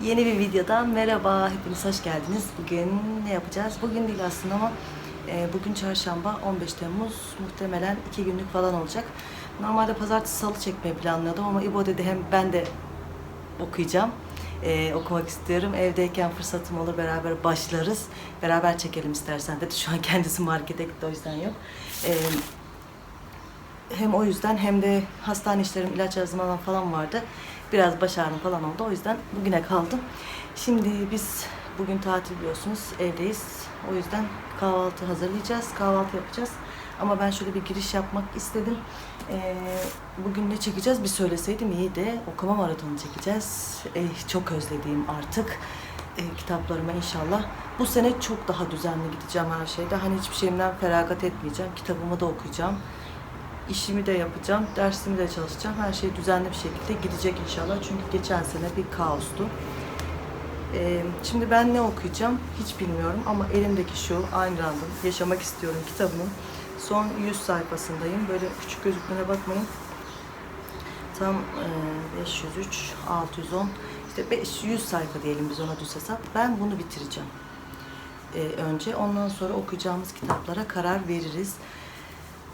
Yeni bir videodan merhaba, hepiniz hoş geldiniz. Bugün ne yapacağız? Bugün değil aslında ama e, bugün çarşamba 15 Temmuz muhtemelen 2 günlük falan olacak. Normalde pazartesi salı çekmeyi planlıyordum ama İbo dedi hem ben de okuyacağım. e, okumak istiyorum. Evdeyken fırsatım olur beraber başlarız. Beraber çekelim istersen dedi. Şu an kendisi markete gitti o yüzden yok. E, hem o yüzden hem de hastane işlerim, ilaç yazmadan falan vardı. Biraz baş ağrım falan oldu. O yüzden bugüne kaldım. Şimdi biz bugün tatil biliyorsunuz. Evdeyiz. O yüzden kahvaltı hazırlayacağız. Kahvaltı yapacağız. Ama ben şöyle bir giriş yapmak istedim. Ee, bugün ne çekeceğiz bir söyleseydim iyiydi. Okuma maratonu çekeceğiz. Ee, çok özlediğim artık e, kitaplarıma inşallah. Bu sene çok daha düzenli gideceğim her şeyde. Hani hiçbir şeyimden feragat etmeyeceğim. Kitabımı da okuyacağım. İşimi de yapacağım, dersimi de çalışacağım. Her şey düzenli bir şekilde gidecek inşallah. Çünkü geçen sene bir kaostu. Ee, şimdi ben ne okuyacağım hiç bilmiyorum ama elimdeki şu Ayn Rand'ın Yaşamak İstiyorum kitabının son 100 sayfasındayım. Böyle küçük gözüklüğüne bakmayın. Tam e, 503, 610, işte 500 sayfa diyelim biz ona düz hesap. Ben bunu bitireceğim e, önce. Ondan sonra okuyacağımız kitaplara karar veririz.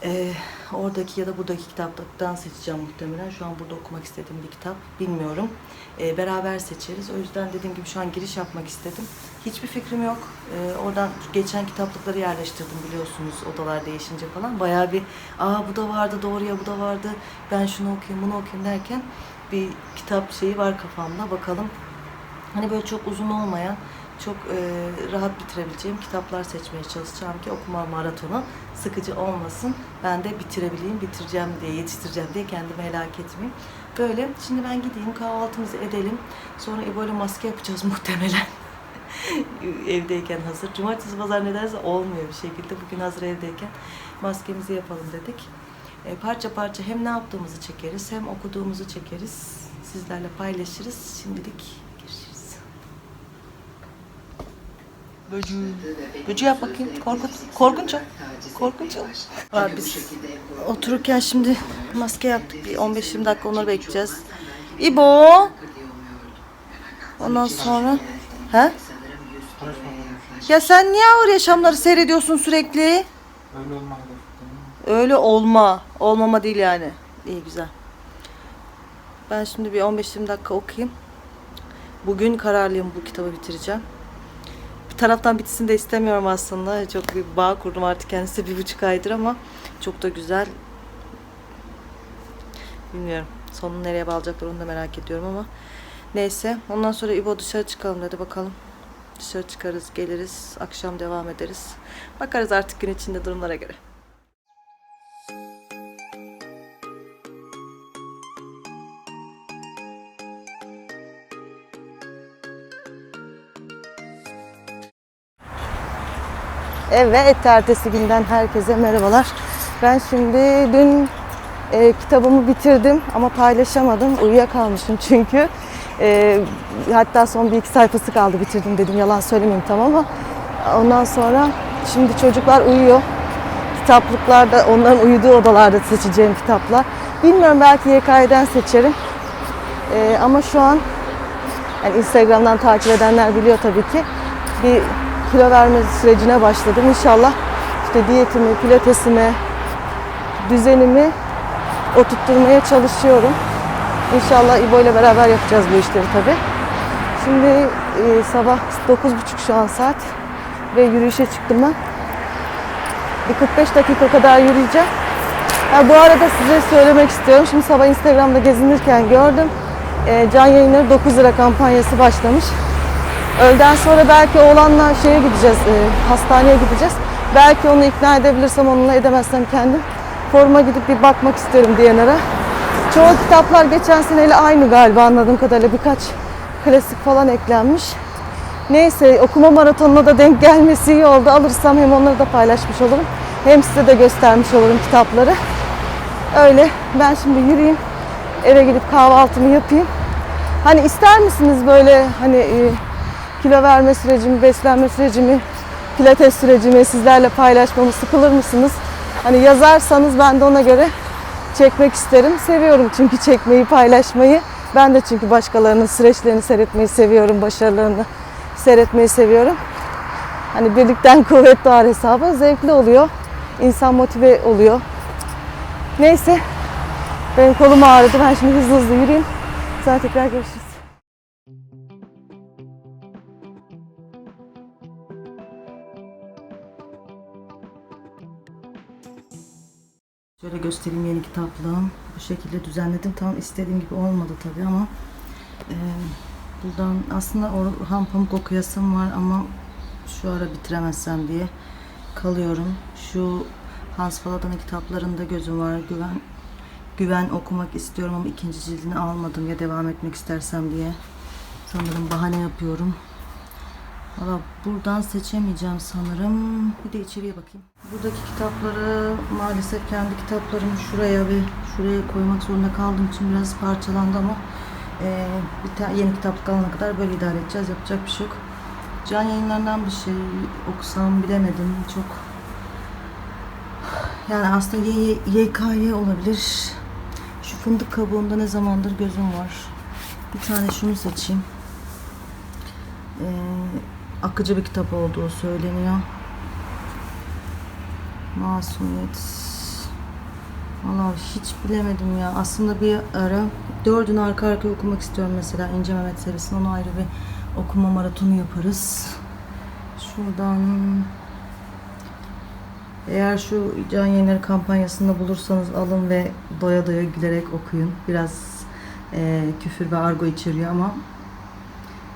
Ee, oradaki ya da buradaki kitaptan seçeceğim muhtemelen. Şu an burada okumak istediğim bir kitap. Bilmiyorum. Ee, beraber seçeriz. O yüzden dediğim gibi şu an giriş yapmak istedim. Hiçbir fikrim yok. Ee, oradan geçen kitaplıkları yerleştirdim biliyorsunuz odalar değişince falan. Bayağı bir aa bu da vardı doğru ya bu da vardı. Ben şunu okuyayım bunu okuyayım derken bir kitap şeyi var kafamda. Bakalım. Hani böyle çok uzun olmayan çok e, rahat bitirebileceğim kitaplar seçmeye çalışacağım ki okuma maratonu sıkıcı olmasın. Ben de bitirebileyim, bitireceğim diye, yetiştireceğim diye kendimi helak etmeyeyim. Böyle. Şimdi ben gideyim kahvaltımızı edelim. Sonra İbo'yla maske yapacağız muhtemelen. evdeyken hazır. Cumartesi pazar nedense olmuyor bir şekilde. Bugün hazır evdeyken maskemizi yapalım dedik. E, parça parça hem ne yaptığımızı çekeriz hem okuduğumuzu çekeriz. Sizlerle paylaşırız. Şimdilik görüşürüz. Böcü. Böcü yap bakayım. Korkut. Korkunç o. Korkunç o. Var biz otururken şimdi maske yaptık. Bir 15-20 dakika onları bekleyeceğiz. İbo. Ondan sonra. He? Ya sen niye ağır yaşamları seyrediyorsun sürekli? Öyle olmalı. Öyle olma. Olmama değil yani. İyi güzel. Ben şimdi bir 15-20 dakika okuyayım. Bugün kararlıyım bu kitabı bitireceğim. Taraftan bitsin de istemiyorum aslında. Çok bir bağ kurdum artık kendisi bir buçuk aydır ama çok da güzel. Bilmiyorum. Sonunu nereye bağlayacaklar onu da merak ediyorum ama. Neyse. Ondan sonra İbo dışarı çıkalım dedi bakalım. Dışarı çıkarız, geliriz. Akşam devam ederiz. Bakarız artık gün içinde durumlara göre. Evet, ertesi günden herkese merhabalar. Ben şimdi dün e, kitabımı bitirdim ama paylaşamadım. Uyuyakalmışım çünkü. E, hatta son bir iki sayfası kaldı bitirdim dedim. Yalan söylemeyeyim tamam ama ondan sonra şimdi çocuklar uyuyor. Kitaplıklarda, onların uyuduğu odalarda seçeceğim kitaplar. Bilmiyorum belki YK'den seçerim. E, ama şu an yani Instagram'dan takip edenler biliyor tabii ki. Bir kilo verme sürecine başladım. İnşallah işte diyetimi, pilatesimi, düzenimi oturtturmaya çalışıyorum. İnşallah İbo ile beraber yapacağız bu işleri tabii. Şimdi e, sabah 9.30 şu an saat ve yürüyüşe çıktım ben. Bir 45 dakika kadar yürüyeceğim. Ha, bu arada size söylemek istiyorum. Şimdi sabah Instagram'da gezinirken gördüm. E, can yayınları 9 lira kampanyası başlamış. Öğleden sonra belki oğlanla şeye gideceğiz, e, hastaneye gideceğiz. Belki onu ikna edebilirsem onunla edemezsem kendim. Foruma gidip bir bakmak istiyorum Diyanar'a. Çoğu kitaplar geçen seneyle aynı galiba anladığım kadarıyla birkaç klasik falan eklenmiş. Neyse okuma maratonuna da denk gelmesi iyi oldu. Alırsam hem onları da paylaşmış olurum. Hem size de göstermiş olurum kitapları. Öyle ben şimdi yürüyeyim. Eve gidip kahvaltımı yapayım. Hani ister misiniz böyle hani e, kilo verme sürecimi, beslenme sürecimi, pilates sürecimi sizlerle paylaşmamı sıkılır mısınız? Hani yazarsanız ben de ona göre çekmek isterim. Seviyorum çünkü çekmeyi, paylaşmayı. Ben de çünkü başkalarının süreçlerini seyretmeyi seviyorum, başarılarını seyretmeyi seviyorum. Hani birlikten kuvvet doğar hesabı zevkli oluyor. İnsan motive oluyor. Neyse benim kolum ağrıdı. Ben şimdi hızlı hızlı yürüyeyim. Sonra tekrar görüşürüz. Göstereyim yeni kitaplığım. Bu şekilde düzenledim. Tam istediğim gibi olmadı tabii ama e, buradan aslında Orhan Pamuk okuyasım var ama şu ara bitiremezsem diye kalıyorum. Şu Hans Faladan'ın kitaplarında gözüm var. Güven Güven okumak istiyorum ama ikinci cildini almadım ya devam etmek istersem diye. Sanırım bahane yapıyorum. Valla buradan seçemeyeceğim sanırım. Bir de içeriye bakayım. Buradaki kitapları maalesef kendi kitaplarımı şuraya ve şuraya koymak zorunda kaldığım için biraz parçalandı ama eee, bir tane yeni kitaplık alana kadar böyle idare edeceğiz. Yapacak bir şey yok. Can yayınlarından bir şey okusam bilemedim. Çok yani aslında YKY olabilir. Şu fındık kabuğunda ne zamandır gözüm var. Bir tane şunu seçeyim. Ee, akıcı bir kitap olduğu söyleniyor. Masumiyet. Valla hiç bilemedim ya. Aslında bir ara dördünü arka arkaya okumak istiyorum mesela. İnce Mehmet serisinin onu ayrı bir okuma maratonu yaparız. Şuradan eğer şu can yayınları kampanyasında bulursanız alın ve doya doya gülerek okuyun. Biraz eee, küfür ve argo içeriyor ama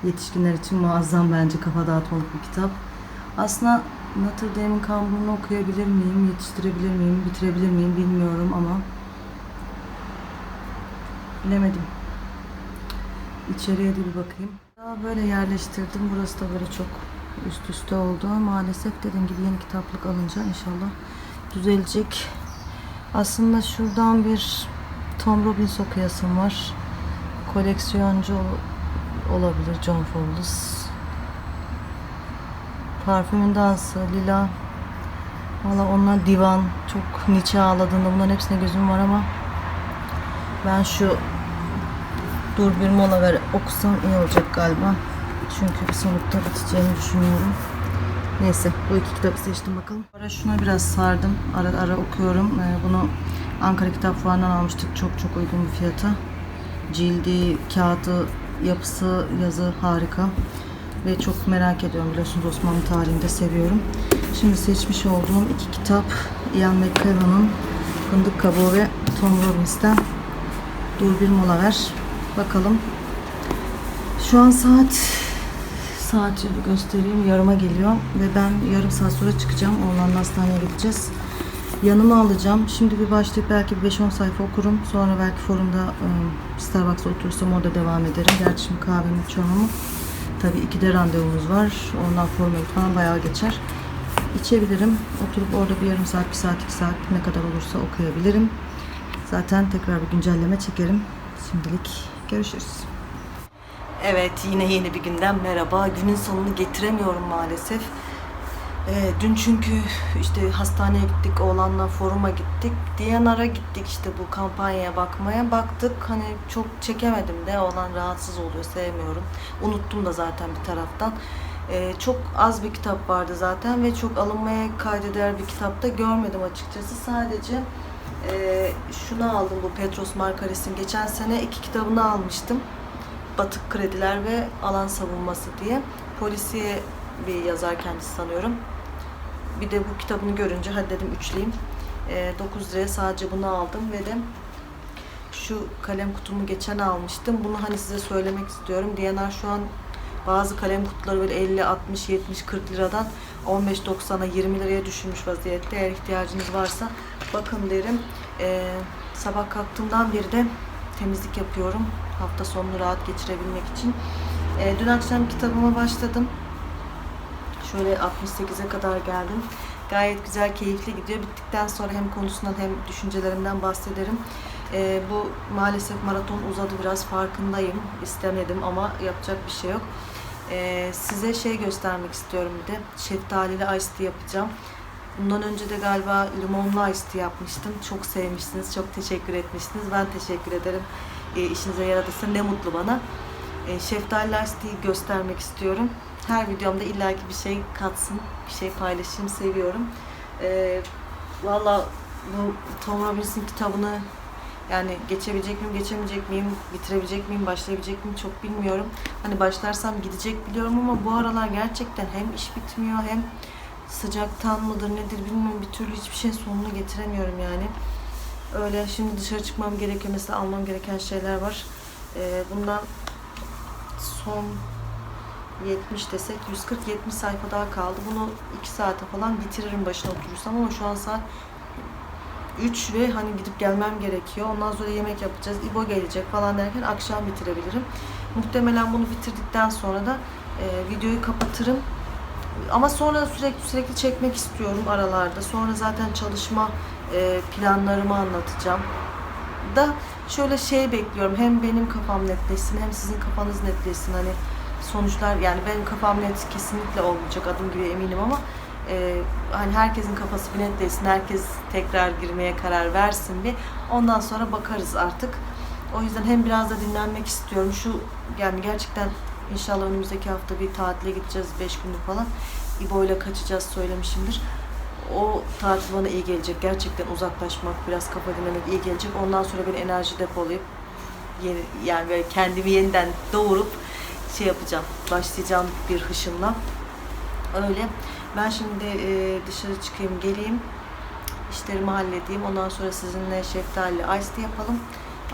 yetişkinler için muazzam bence kafa dağıtmalık bir kitap. Aslında Notre Dame'in kamburunu okuyabilir miyim, yetiştirebilir miyim, bitirebilir miyim bilmiyorum ama bilemedim. İçeriye de bir bakayım. Daha böyle yerleştirdim. Burası da böyle çok üst üste oldu. Maalesef dediğim gibi yeni kitaplık alınca inşallah düzelecek. Aslında şuradan bir Tom Robbins okuyasım var. Koleksiyoncu ol- olabilir John Fowles. Parfümün dansı, Lila. Valla onlar divan. Çok Nietzsche ağladığında bunların hepsine gözüm var ama ben şu Dur bir mola ver okusam iyi olacak galiba. Çünkü bir solukta biteceğini düşünüyorum. Neyse bu iki kitabı seçtim bakalım. Ara şuna biraz sardım. Ara ara okuyorum. Ee, bunu Ankara Kitap Fuarı'ndan almıştık. Çok çok uygun bir fiyata. Cildi, kağıdı, yapısı, yazı harika. Ve çok merak ediyorum biliyorsunuz Osmanlı tarihini de seviyorum. Şimdi seçmiş olduğum iki kitap Ian McKellen'ın Fındık Kabuğu ve Tom Robbins'ten Dur bir mola ver. Bakalım. Şu an saat saati göstereyim. Yarıma geliyor ve ben yarım saat sonra çıkacağım. Oğlanla hastaneye gideceğiz. Yanıma alacağım. Şimdi bir başlayıp belki bir 5-10 sayfa okurum. Sonra belki forumda ıı, Starbucks'ta oturursam orada devam ederim. Gerçi şimdi kahvemi içiyorum ama tabii iki de randevumuz var. Ondan forma falan bayağı geçer. İçebilirim. Oturup orada bir yarım saat, bir saat, iki saat ne kadar olursa okuyabilirim. Zaten tekrar bir güncelleme çekerim. Şimdilik görüşürüz. Evet yine yeni bir günden merhaba. Günün sonunu getiremiyorum maalesef. Ee, dün çünkü işte hastaneye gittik, oğlanla foruma gittik. Diyanar'a gittik işte bu kampanyaya bakmaya. Baktık hani çok çekemedim de oğlan rahatsız oluyor, sevmiyorum. Unuttum da zaten bir taraftan. Ee, çok az bir kitap vardı zaten ve çok alınmaya kaydeder bir kitapta görmedim açıkçası. Sadece ee, şunu aldım bu Petros Markares'in. Geçen sene iki kitabını almıştım. Batık Krediler ve Alan Savunması diye. Polisiye bir yazar kendisi sanıyorum. Bir de bu kitabını görünce hadi dedim üçleyeyim. Ee, 9 liraya sadece bunu aldım ve de şu kalem kutumu geçen almıştım. Bunu hani size söylemek istiyorum. DNR şu an bazı kalem kutuları böyle 50, 60, 70, 40 liradan 15.90'a 20 liraya düşürmüş vaziyette. Eğer ihtiyacınız varsa bakın derim. Ee, sabah kalktığımdan beri de temizlik yapıyorum. Hafta sonunu rahat geçirebilmek için. Ee, dün akşam kitabıma başladım. Şöyle 68'e kadar geldim. Gayet güzel, keyifli gidiyor. Bittikten sonra hem konusundan hem düşüncelerimden bahsederim. Ee, bu maalesef maraton uzadı biraz farkındayım. İstemedim ama yapacak bir şey yok. Ee, size şey göstermek istiyorum bir de. Şeftalili iced tea yapacağım. Bundan önce de galiba limonlu iced tea yapmıştım. Çok sevmişsiniz, çok teşekkür etmişsiniz. Ben teşekkür ederim. e, işinize yaradıysa ne mutlu bana. E, şeftali lastiği göstermek istiyorum. Her videomda illaki bir şey katsın, bir şey paylaşayım, seviyorum. E, Valla bu Tom Robbins'in kitabını yani geçebilecek miyim, geçemeyecek miyim, bitirebilecek miyim, başlayabilecek miyim çok bilmiyorum. Hani başlarsam gidecek biliyorum ama bu aralar gerçekten hem iş bitmiyor hem sıcaktan mıdır nedir bilmiyorum bir türlü hiçbir şey sonunu getiremiyorum yani. Öyle şimdi dışarı çıkmam gerekiyor mesela almam gereken şeyler var. Ee, bundan son 70 desek 140-70 sayfa daha kaldı. Bunu 2 saate falan bitiririm başına oturursam ama şu an saat 3 ve hani gidip gelmem gerekiyor. Ondan sonra yemek yapacağız. İbo gelecek falan derken akşam bitirebilirim. Muhtemelen bunu bitirdikten sonra da e, videoyu kapatırım. Ama sonra sürekli sürekli çekmek istiyorum aralarda. Sonra zaten çalışma e, planlarımı anlatacağım. Da şöyle şey bekliyorum. Hem benim kafam netleşsin hem sizin kafanız netleşsin. Hani sonuçlar yani benim kafam net kesinlikle olmayacak adım gibi eminim ama e, hani herkesin kafası bir netleşsin. Herkes tekrar girmeye karar versin bir. Ondan sonra bakarız artık. O yüzden hem biraz da dinlenmek istiyorum. Şu yani gerçekten inşallah önümüzdeki hafta bir tatile gideceğiz 5 günlük falan. İbo ile kaçacağız söylemişimdir. O tatil bana iyi gelecek. Gerçekten uzaklaşmak, biraz kafa dinlemek iyi gelecek. Ondan sonra bir enerji depolayıp yeni, yani böyle kendimi yeniden doğurup şey yapacağım. Başlayacağım bir hışımla. Öyle. Ben şimdi e, dışarı çıkayım, geleyim. İşlerimi halledeyim. Ondan sonra sizinle şeftali ice yapalım.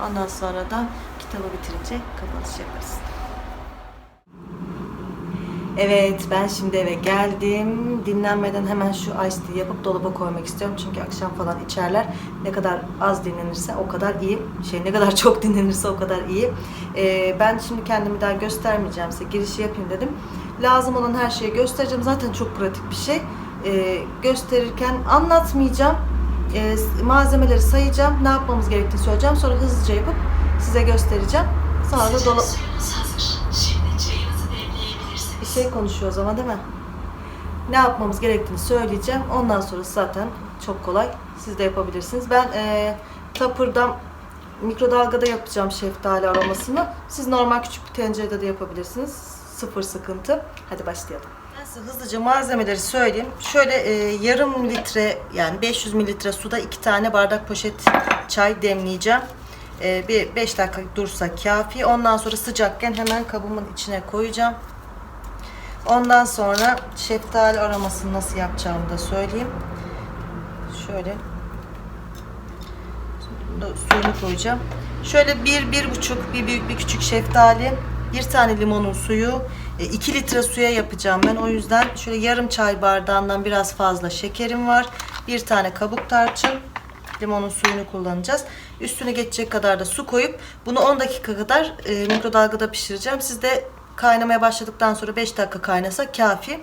Ondan sonra da kitabı bitirince kapanış yaparız. Evet, ben şimdi eve geldim. Dinlenmeden hemen şu ice tea yapıp dolaba koymak istiyorum. Çünkü akşam falan içerler. Ne kadar az dinlenirse o kadar iyi. Şey ne kadar çok dinlenirse o kadar iyi. Ee, ben şimdi kendimi daha göstermeyeceğim size. Girişi yapayım dedim. Lazım olan her şeyi göstereceğim. Zaten çok pratik bir şey. Ee, gösterirken anlatmayacağım. Ee, malzemeleri sayacağım. Ne yapmamız gerektiğini söyleyeceğim. Sonra hızlıca yapıp size göstereceğim. Sonra da dolap... şey konuşuyoruz ama değil mi? Ne yapmamız gerektiğini söyleyeceğim. Ondan sonra zaten çok kolay. Siz de yapabilirsiniz. Ben e, tapırdan mikrodalgada yapacağım şeftali aromasını. Siz normal küçük bir tencerede de yapabilirsiniz. Sıfır sıkıntı. Hadi başlayalım. Ben size hızlıca malzemeleri söyleyeyim. Şöyle e, yarım litre yani 500 mililitre suda iki tane bardak poşet çay demleyeceğim. E, bir 5 dakika dursa kafi. Ondan sonra sıcakken hemen kabımın içine koyacağım. Ondan sonra şeftali aromasını nasıl yapacağımı da söyleyeyim. Şöyle suyunu koyacağım. Şöyle bir, bir buçuk, bir büyük bir küçük şeftali, bir tane limonun suyu, 2 litre suya yapacağım ben. O yüzden şöyle yarım çay bardağından biraz fazla şekerim var. Bir tane kabuk tarçın, limonun suyunu kullanacağız. Üstüne geçecek kadar da su koyup bunu 10 dakika kadar e, mikrodalgada pişireceğim. Siz de kaynamaya başladıktan sonra 5 dakika kaynasa kafi.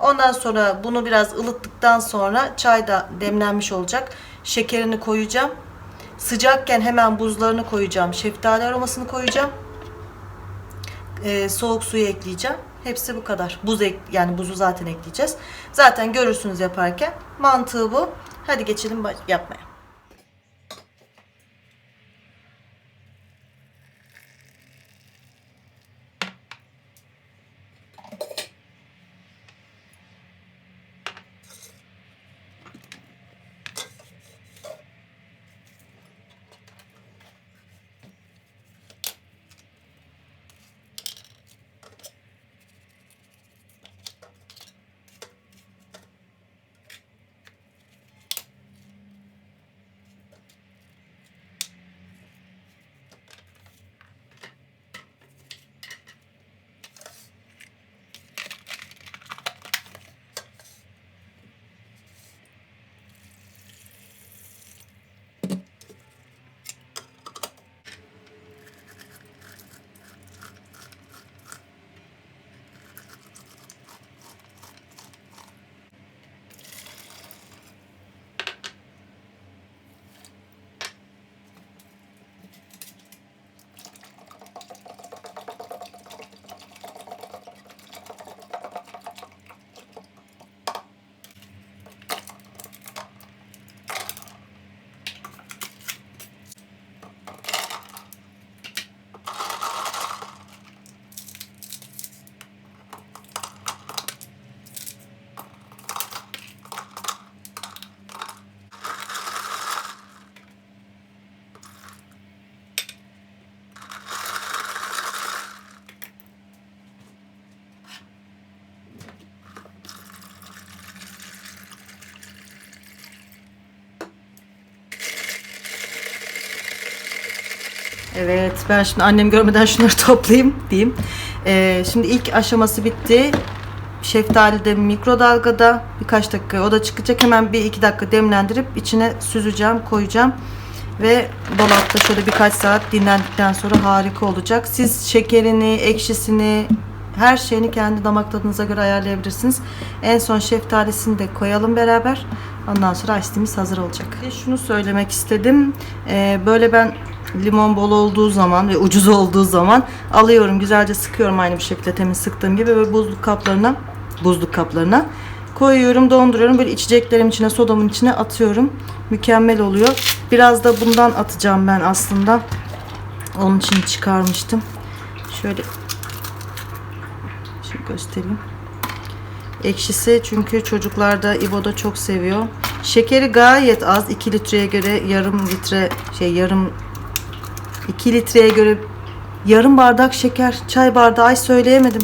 Ondan sonra bunu biraz ılıttıktan sonra çay da demlenmiş olacak. Şekerini koyacağım. Sıcakken hemen buzlarını koyacağım. Şeftali aromasını koyacağım. Ee, soğuk suyu ekleyeceğim. Hepsi bu kadar. Buz ek, yani buzu zaten ekleyeceğiz. Zaten görürsünüz yaparken. Mantığı bu. Hadi geçelim yapmaya. Evet ben şimdi annem görmeden şunları toplayayım diyeyim. Ee, şimdi ilk aşaması bitti. Şeftali de mikrodalgada birkaç dakika o da çıkacak. Hemen bir iki dakika demlendirip içine süzeceğim, koyacağım. Ve dolapta şöyle birkaç saat dinlendikten sonra harika olacak. Siz şekerini, ekşisini, her şeyini kendi damak tadınıza göre ayarlayabilirsiniz. En son şeftalisini de koyalım beraber. Ondan sonra tea'miz hazır olacak. Şunu söylemek istedim. Ee, böyle ben limon bol olduğu zaman ve ucuz olduğu zaman alıyorum. Güzelce sıkıyorum aynı bir şekilde temiz sıktığım gibi ve buzluk kaplarına buzluk kaplarına koyuyorum, donduruyorum. Böyle içeceklerim içine, sodamın içine atıyorum. Mükemmel oluyor. Biraz da bundan atacağım ben aslında. Onun için çıkarmıştım. Şöyle Şimdi göstereyim. Ekşisi çünkü çocuklar da İbo da çok seviyor. Şekeri gayet az. 2 litreye göre yarım litre şey yarım 2 litreye göre yarım bardak şeker, çay bardağı ay söyleyemedim.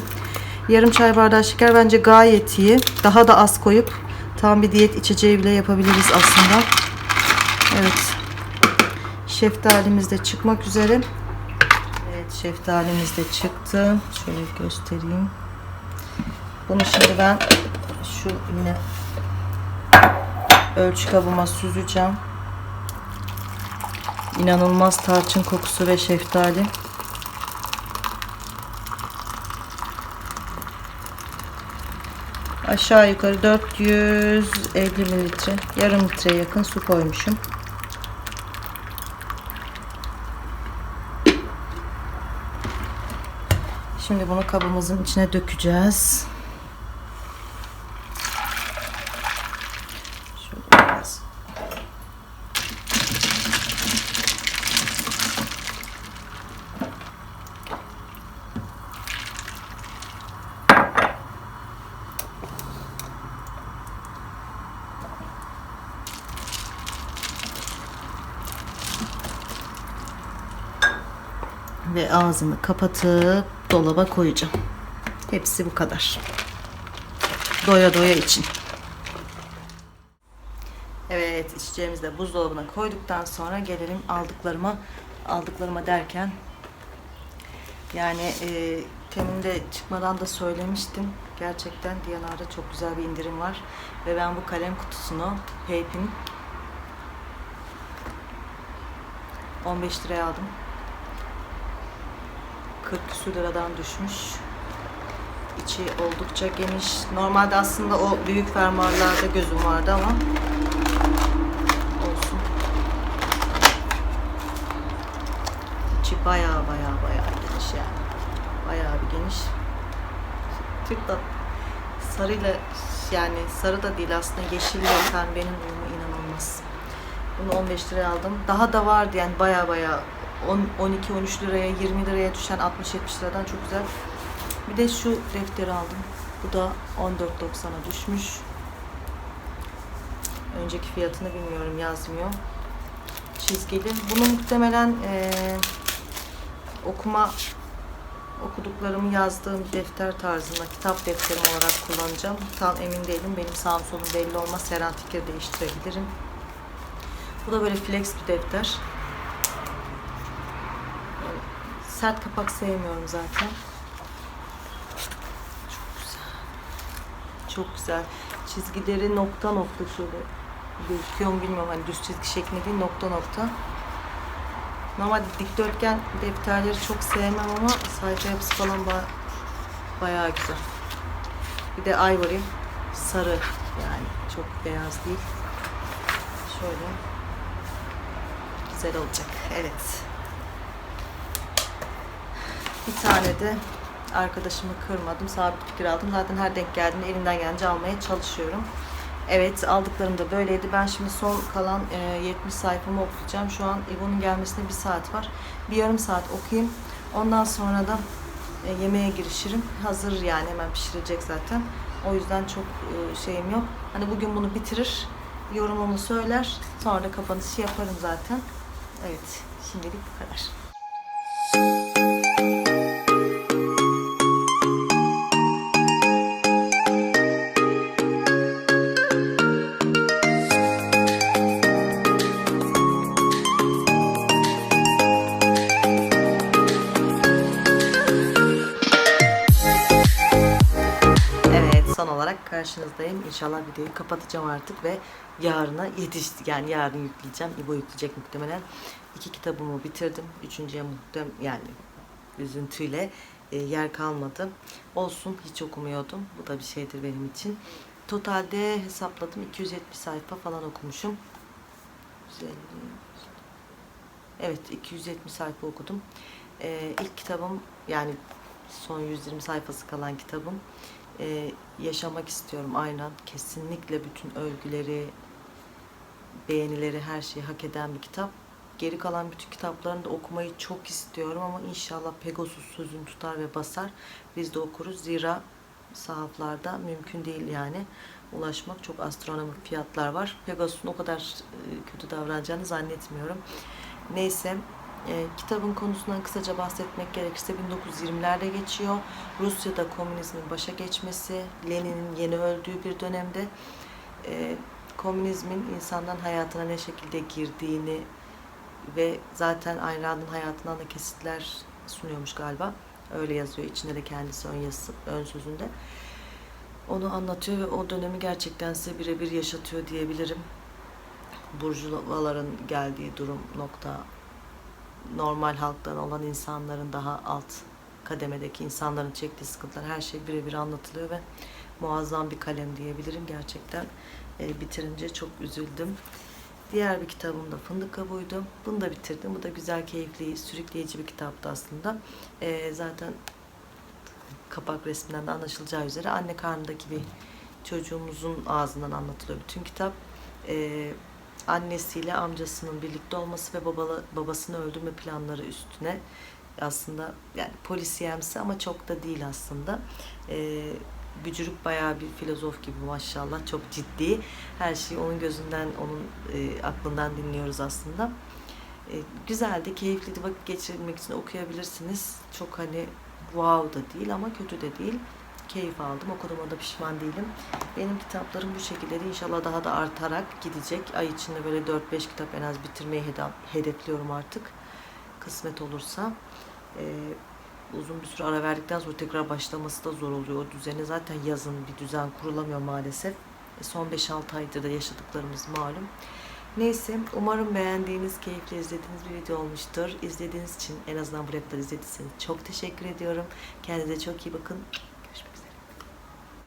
Yarım çay bardağı şeker bence gayet iyi. Daha da az koyup tam bir diyet içeceği bile yapabiliriz aslında. Evet. Şeftalimiz de çıkmak üzere. Evet şeftalimiz de çıktı. Şöyle göstereyim. Bunu şimdi ben şu yine ölçü kabıma süzeceğim. İnanılmaz tarçın kokusu ve şeftali. Aşağı yukarı 450 mililitre, yarım litreye yakın su koymuşum. Şimdi bunu kabımızın içine dökeceğiz. Şöyle biraz. Ve ağzını kapatıp dolaba koyacağım. Hepsi bu kadar. Doya doya için. Evet içeceğimizi de buzdolabına koyduktan sonra gelelim aldıklarıma. Aldıklarıma derken yani e, teminde çıkmadan da söylemiştim. Gerçekten Diyanar'da çok güzel bir indirim var. Ve ben bu kalem kutusunu Pape'in 15 liraya aldım. 40 küsur liradan düşmüş. İçi oldukça geniş. Normalde aslında o büyük fermuarlarda gözüm vardı ama olsun. İçi baya baya baya geniş yani. Baya bir geniş. Çok da sarıyla yani sarı da değil aslında yeşil ve pembenin uyumu inanılmaz. Bunu 15 liraya aldım. Daha da vardı yani baya baya 12-13 liraya 20 liraya düşen 60-70 liradan çok güzel. Bir de şu defteri aldım. Bu da 14.90'a düşmüş. Önceki fiyatını bilmiyorum yazmıyor. Çizgili. Bunu muhtemelen eee, okuma okuduklarımı yazdığım defter tarzında kitap defterim olarak kullanacağım. Tam emin değilim. Benim sağım solum belli olmaz. Her an fikir değiştirebilirim. Bu da böyle flex bir defter. Böyle Sert kapak sevmiyorum zaten. Çok güzel. Çok güzel. Çizgileri nokta nokta şöyle gözüküyor mu bilmiyorum. Hani düz çizgi şeklinde değil nokta nokta. Normalde dikdörtgen defterleri çok sevmem ama sayfa yapısı falan ba- bayağı güzel. Bir de ivory sarı yani çok beyaz değil. Şöyle güzel olacak. Evet. Bir tane de arkadaşımı kırmadım. Sabit fikir aldım. Zaten her denk geldiğinde elimden gelince almaya çalışıyorum. Evet aldıklarım da böyleydi. Ben şimdi son kalan e, 70 sayfamı okuyacağım. Şu an İbo'nun gelmesine bir saat var. Bir yarım saat okuyayım. Ondan sonra da e, yemeğe girişirim. Hazır yani hemen pişirecek zaten. O yüzden çok e, şeyim yok. Hani bugün bunu bitirir. Yorumumu söyler. Sonra da kapanışı yaparım zaten. Evet şimdilik bu kadar. İnşallah videoyu kapatacağım artık ve yarına yetişti. Yani yarın yükleyeceğim. İbo yükleyecek muhtemelen. İki kitabımı bitirdim. Üçüncüye muhtem yani üzüntüyle e, yer kalmadı. Olsun hiç okumuyordum. Bu da bir şeydir benim için. Totalde hesapladım 270 sayfa falan okumuşum. 150. Evet 270 sayfa okudum. Ee, ilk kitabım yani son 120 sayfası kalan kitabım. Ee, yaşamak istiyorum aynen. Kesinlikle bütün övgüleri, beğenileri, her şeyi hak eden bir kitap. Geri kalan bütün kitaplarını da okumayı çok istiyorum ama inşallah Pegasus sözünü tutar ve basar. Biz de okuruz. Zira sahaflarda mümkün değil yani ulaşmak. Çok astronomik fiyatlar var. Pegasus'un o kadar e, kötü davranacağını zannetmiyorum. Neyse e, kitabın konusundan kısaca bahsetmek gerekirse 1920'lerde geçiyor. Rusya'da komünizmin başa geçmesi, Lenin'in yeni öldüğü bir dönemde e, komünizmin insanların hayatına ne şekilde girdiğini ve zaten Ayn Rand'ın hayatından da kesitler sunuyormuş galiba. Öyle yazıyor içinde de kendisi ön, yazısı, ön sözünde. Onu anlatıyor ve o dönemi gerçekten size birebir yaşatıyor diyebilirim. Burjuvaların geldiği durum nokta, normal halktan olan insanların daha alt kademedeki insanların çektiği sıkıntılar her şey birebir anlatılıyor ve muazzam bir kalem diyebilirim. Gerçekten e, bitirince çok üzüldüm. Diğer bir kitabım da Fındık Kabuğu'ydu. Bunu da bitirdim. Bu da güzel, keyifli, sürükleyici bir kitaptı aslında. E, zaten kapak resminden de anlaşılacağı üzere anne karnındaki bir çocuğumuzun ağzından anlatılıyor bütün kitap. E, annesiyle amcasının birlikte olması ve babala, babasını öldürme planları üstüne aslında yani polisiyemsi ama çok da değil aslında. E, Bücürük bayağı bir filozof gibi maşallah çok ciddi. Her şeyi onun gözünden, onun e, aklından dinliyoruz aslında. E, güzeldi, keyifliydi. Vakit geçirmek için okuyabilirsiniz. Çok hani wow da değil ama kötü de değil. Keyif aldım. Okuduğuma da pişman değilim. Benim kitaplarım bu şekilde de inşallah daha da artarak gidecek. Ay içinde böyle 4-5 kitap en az bitirmeyi hede- hedefliyorum artık. Kısmet olursa. E, uzun bir süre ara verdikten sonra tekrar başlaması da zor oluyor. O düzeni zaten yazın bir düzen kurulamıyor maalesef. E, son 5-6 aydır da yaşadıklarımız malum. Neyse umarım beğendiğiniz, keyifle izlediğiniz bir video olmuştur. İzlediğiniz için en azından buraya kadar izlediyseniz çok teşekkür ediyorum. Kendinize çok iyi bakın.